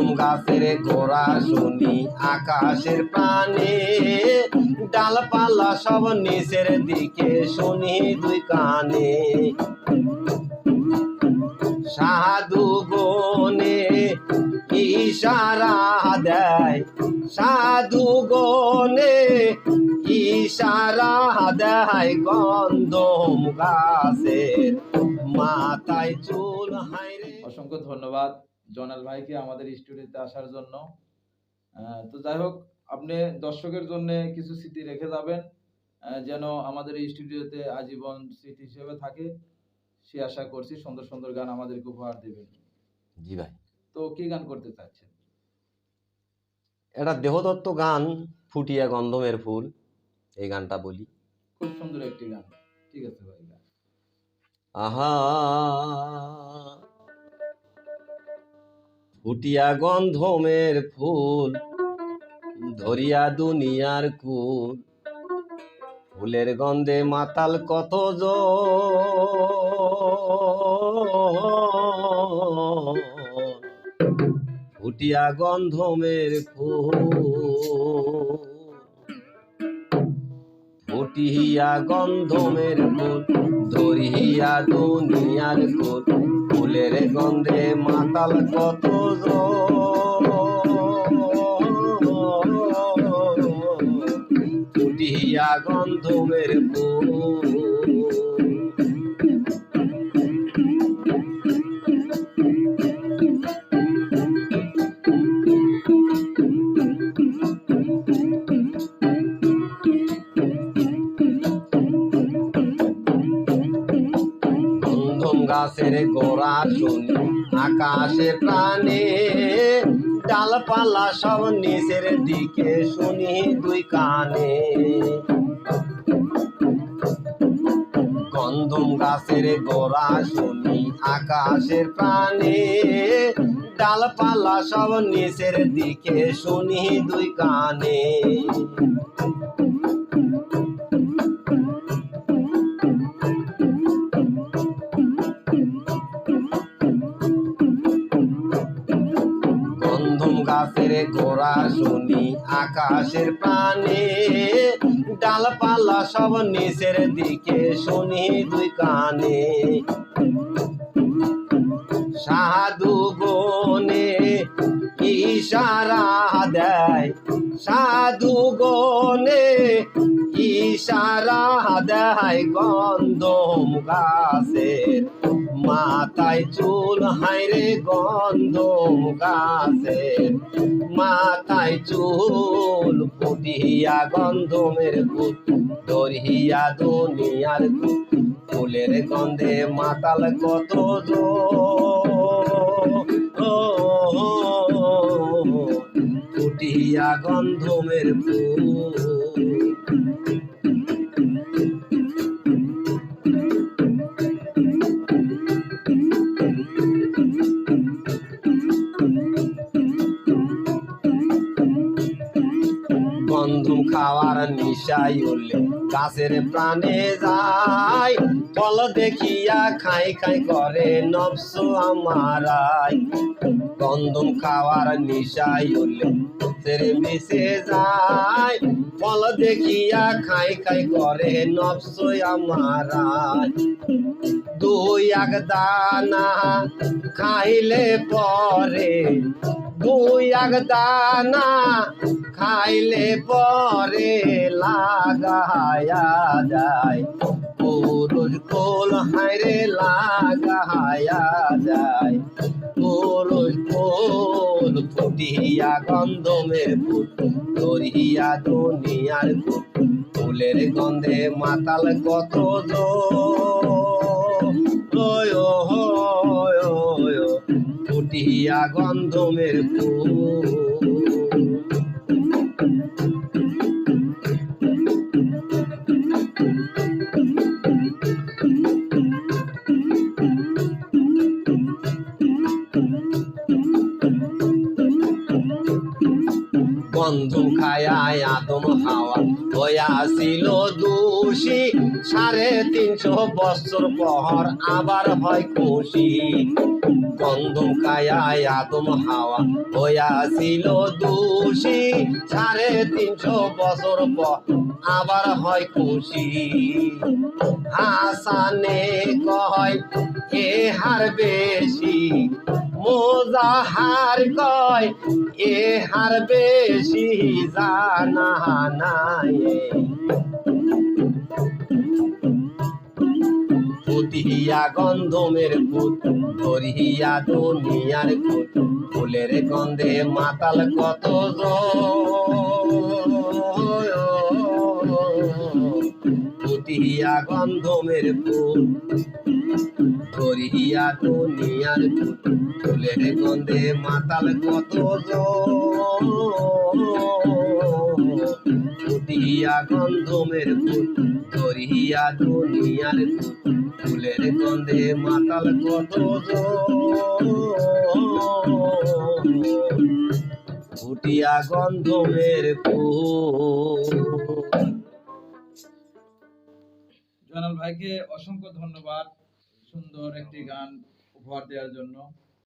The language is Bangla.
গন্ধম গাছের গোড়া শুনি আকাশের প্রাণে। ডালপালা সব নিচের দিকে শুনি দুই কানে। সাধু গনে ইশারা দেয়। সাধু গনে ইশারা দেয় গন্ধম গাছের। মাথায় চুল হাইরে অসংখ্য ধন্যবাদ। জনাল ভাইকে আমাদের স্টুডিওতে আসার জন্য। তো যাই হোক আপনি দর্শকের জন্য কিছু স্মৃতি রেখে যাবেন যেন আমাদের এই স্টুডিওতে আজীবন স্মৃতি হিসেবে থাকে। সে আশা করছি সুন্দর সুন্দর গান আমাদেরকে উপহার দেবেন। জি ভাই। তো কি গান করতে চাচ্ছেন? এটা দেহদত্ত গান ফুটিয়া গন্ধমের ফুল এই গানটা বলি। খুব সুন্দর একটি গান। ঠিক আছে ভাই আহা! ফুটিয়া গন্ধমের ফুল ধরিয়া দুনিয়ার কুল। ফুলের গন্ধে মাতাল কত ফুটিয়া গন্ধমের ফুল। ফুটিয়া গন্ধমের ফুল ধরিয়া দুনিয়ার ফুল। ফুলের গন্ধে মাতাল কত ফুটিয়া গন্ধমের ফুল। গাছের গোড়া শুনি আকাশে প্রাণে। ডালপালা সব নিচের দিকে শুনি দুই কানে। গন্ধম গাছের গোড়া শুনি আকাশের প্রাণে। ডালপালা সব নিচের দিকে শুনি দুই কানে। গাছের গোড়া শুনি আকাশের প্রাণে, ডালপালা সব নিচের দিকে শুনি দুই কানে। সাধু গনে ইশারা দেয়, সাধু গনে ইশারা দেয় গন্ধম গাছের মাথায় চুল হাইরে গন্ধম গাছের মাথায় চুল ফুটিয়া গন্ধমের ফুট দরিয়া দুনিয়ার ফুলের গন্ধে মাতাল কত ফুটিয়া গন্ধমের ফুল গন্ধম খাওয়ার নিশাই উঠলে গাছের প্রাণে যায়। ফল দেখিয়া খাই খাই করে নবস আমারাই। গন্ধম খাওয়ার নিশাই উঠলে গাছের মিশে যায়। ফল দেখিয়া খাই খাই করে নবস আমারাই। দুই এক দানা খাইলে পরে, দুই এক দানা খাইলে পরে লাগায়া যায়। পুরুষ কোল হাইরে লাগায়া যায়। পুরুষ কোল ফুটিয়া গন্ধমের ফুট ধরিয়া দুনিয়ার ফুট ফুলের গন্ধে মাতাল কত ফুটিয়া গন্ধমের ফুল গন্ধম খায়ায় আদম হাওয়া। হইয়াছিল দোষী, সাড়ে তিনশো বছর পর আবার হয় খুশি। গন্ধম কায়ায় আদম হাওয়া। হইয়াছিল দোষী, সাড়ে তিনশো বছর পর আবার হয় খুশি। হাসানে কয়, এ হার বেশি। মোজাহার কয়, এ হার বেশি জানা নাই। পুতিয়া গন্ধমের ফুট ধরিয়া দুনিয়ার ফুট ফুলের গন্ধে মাতাল কত পুতিয়া গন্ধমের ফুল ধরিয়া দুনিয়ার ফুলের গন্ধে মাতাল কত পুতিয়া গন্ধমের ফুল ধরিয়া দুনিয়ার ফুট ফুলের গন্ধে মাতাল কত ফুটিয়া গন্ধমের ফুল জয়নাল ভাইকে অসংখ্য ধন্যবাদ সুন্দর একটি গান উপহার দেওয়ার জন্য।